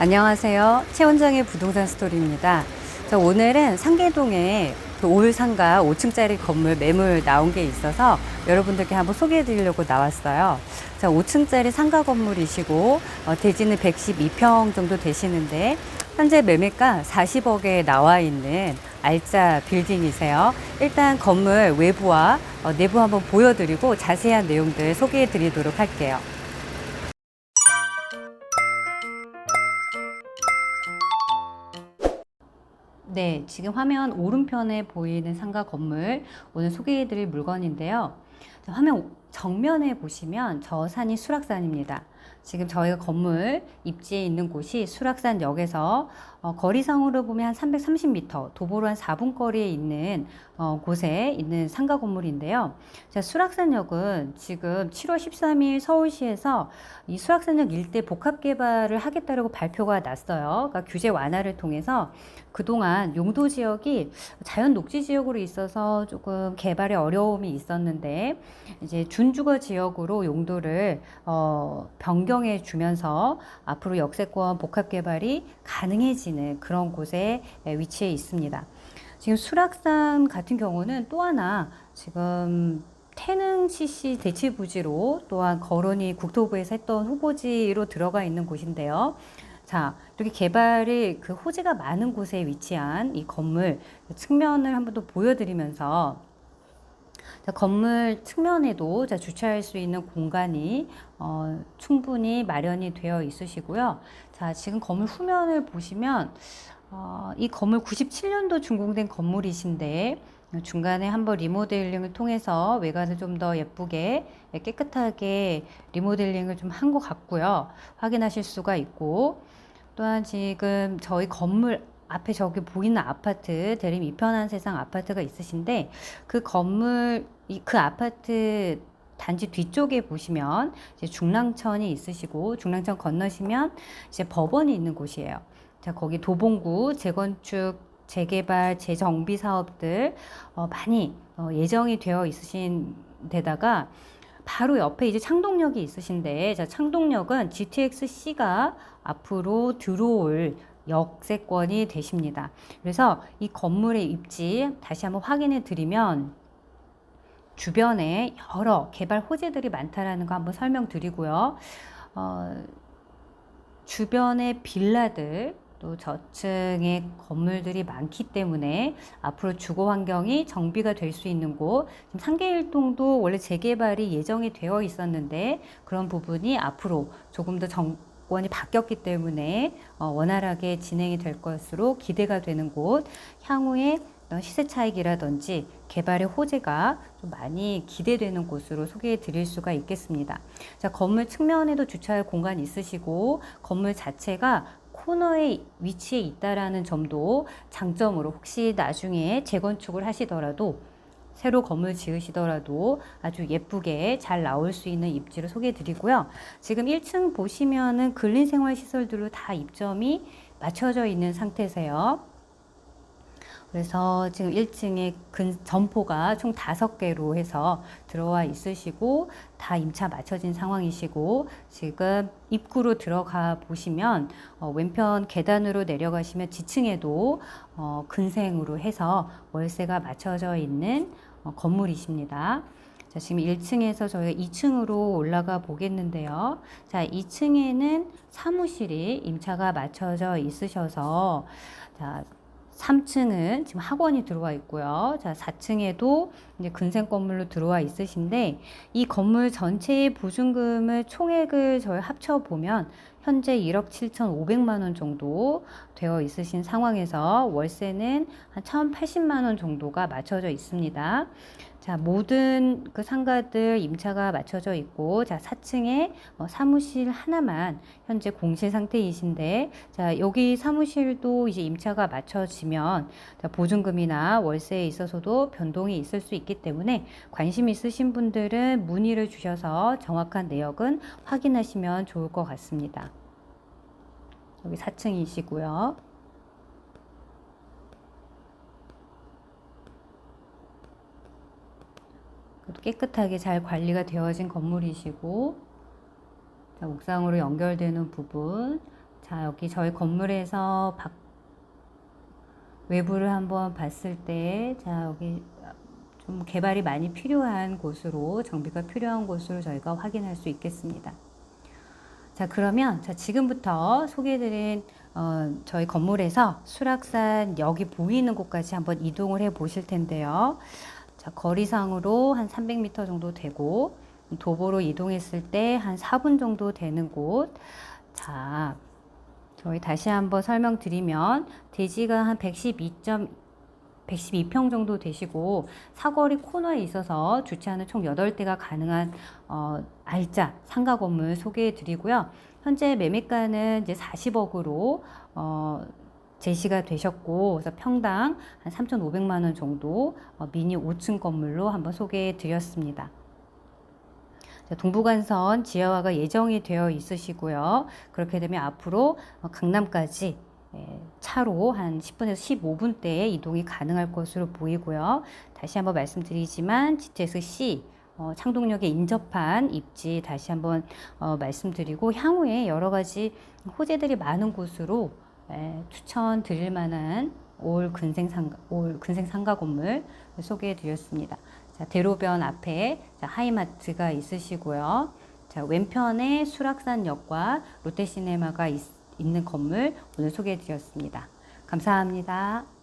안녕하세요. 최원장의 부동산 스토리입니다. 자, 오늘은 상계동에 그올 상가 5층짜리 건물 매물 나온 게 있어서 여러분들께 한번 소개해 드리려고 나왔어요. 자, 5층짜리 상가 건물이시고, 어, 대지는 112평 정도 되시는데, 현재 매매가 40억에 나와 있는 알짜 빌딩이세요. 일단 건물 외부와 어, 내부 한번 보여드리고 자세한 내용들 소개해 드리도록 할게요. 네, 지금 화면 오른편에 보이는 상가 건물 오늘 소개해드릴 물건인데요. 자, 화면 정면에 보시면 저 산이 수락산입니다. 지금 저희가 건물 입지에 있는 곳이 수락산역에서 어, 거리상으로 보면 한 330m, 도보로 한 4분 거리에 있는 어, 곳에 있는 상가 건물인데요. 자, 수락산역은 지금 7월 13일 서울시에서 이 수락산역 일대 복합 개발을 하겠다라고 발표가 났어요. 그러니까 규제 완화를 통해서 그동안 용도 지역이 자연 녹지 지역으로 있어서 조금 개발에 어려움이 있었는데 이제 준주거 지역으로 용도를 어, 변경 해 주면서 앞으로 역세권 복합 개발이 가능해지는 그런 곳에 위치해 있습니다. 지금 수락산 같은 경우는 또 하나 지금 태릉 CC 대치 부지로 또한 거론이 국토부에서 했던 후보지로 들어가 있는 곳인데요. 자, 이렇게 개발이 그 호재가 많은 곳에 위치한 이 건물 측면을 한번 더 보여드리면서 자, 건물 측면에도 자, 주차할 수 있는 공간이 어, 충분히 마련이 되어 있으시고요. 자, 지금 건물 후면을 보시면 어, 이 건물 97년도 준공된 건물이신데 중간에 한번 리모델링을 통해서 외관을 좀 더 예쁘게 깨끗하게 리모델링을 좀 한 것 같고요. 확인하실 수가 있고 또한 지금 저희 건물 앞에 저기 보이는 아파트 대림 이편한 세상 아파트가 있으신데 그 건물 이- 그 아파트 단지 뒤쪽에 보시면 이제 중랑천이 있으시고 중랑천 건너시면 이제 법원이 있는 곳이에요. 자 거기 도봉구 재건축 재개발 재정비 사업들 어, 많이 어, 예정이 되어 있으신 데다가 바로 옆에 이제 창동역이 있으신데 자 창동역은 GTX-C가 앞으로 들어올 역세권이 되십니다. 그래서 이 건물의 입지 다시 한번 확인해 드리면 주변에 여러 개발 호재들이 많다라는 거 한번 설명드리고요. 어, 주변의 빌라들 또 저층의 건물들이 많기 때문에 앞으로 주거 환경이 정비가 될 수 있는 곳, 상계일동도 원래 재개발이 예정이 되어 있었는데 그런 부분이 앞으로 조금 더 정 권이 바뀌었기 때문에 어, 원활하게 진행이 될 것으로 기대가 되는 곳, 향후에 시세 차익이라든지 개발의 호재가 좀 많이 기대되는 곳으로 소개해 드릴 수가 있겠습니다. 자, 건물 측면에도 주차할 공간이 있으시고 건물 자체가 코너에 위치해 있다라는 점도 장점으로 혹시 나중에 재건축을 하시더라도 새로 건물 지으시더라도 아주 예쁘게 잘 나올 수 있는 입지를 소개해 드리고요. 지금 1층 보시면은 근린 생활 시설들로 다 입점이 맞춰져 있는 상태세요. 그래서 지금 1층에 근 점포가 총 다섯 개로 해서 들어와 있으시고 다 임차 맞춰진 상황이시고 지금 입구로 들어가 보시면 어, 왼편 계단으로 내려가시면 지층에도 어, 근생으로 해서 월세가 맞춰져 있는 어, 건물이십니다. 자, 지금 1층에서 저희가 2층으로 올라가 보겠는데요. 자, 2층에는 사무실이 임차가 맞춰져 있으셔서 자, 3층은 지금 학원이 들어와 있고요. 자, 4층에도 이제 근생 건물로 들어와 있으신데 이 건물 전체의 보증금을 총액을 저희 합쳐 보면 현재 1억 7,500만 원 정도 되어 있으신 상황에서 월세는 한 1,080만 원 정도가 맞춰져 있습니다. 자, 모든 그 상가들 임차가 맞춰져 있고, 자, 4층에 어, 사무실 하나만 현재 공실 상태이신데, 자, 여기 사무실도 이제 임차가 맞춰지면, 자, 보증금이나 월세에 있어서도 변동이 있을 수 있기 때문에 관심 있으신 분들은 문의를 주셔서 정확한 내역은 확인하시면 좋을 것 같습니다. 여기 4층이시고요. 그래도 깨끗하게 잘 관리가 되어진 건물이시고 자, 옥상으로 연결되는 부분 자, 여기 저희 건물에서 밖 외부를 한번 봤을 때, 자, 여기 좀 개발이 많이 필요한 곳으로, 정비가 필요한 곳으로 저희가 확인할 수 있겠습니다. 자, 그러면 자, 지금부터 소개해드린 어, 저희 건물에서 수락산 역이 보이는 곳까지 한번 이동을 해 보실 텐데요. 자, 거리상으로 한 300m 정도 되고, 도보로 이동했을 때 한 4분 정도 되는 곳. 자, 저희 다시 한번 설명드리면, 대지가 한 112점, 112평 정도 되시고, 사거리 코너에 있어서 주차하는 총 8대가 가능한, 어, 알짜 상가 건물 소개해 드리고요. 현재 매매가는 이제 40억으로, 어, 제시가 되셨고, 그래서 평당 한 3,500만 원 정도 어, 미니 5층 건물로 한번 소개해 드렸습니다. 자, 동부간선 지하화가 예정이 되어 있으시고요. 그렇게 되면 앞으로 어, 강남까지 예, 차로 한 10분에서 15분대에 이동이 가능할 것으로 보이고요. 다시 한번 말씀드리지만 GTX C 어, 창동역에 인접한 입지 다시 한번 어, 말씀드리고 향후에 여러 가지 호재들이 많은 곳으로 예, 추천 드릴 만한 올 근생 상가, 올 근생 상가 건물 소개해 드렸습니다. 자, 대로변 앞에 자, 하이마트가 있으시고요. 자, 왼편에 수락산역과 롯데시네마가 있, 있는 건물 오늘 소개해 드렸습니다. 감사합니다.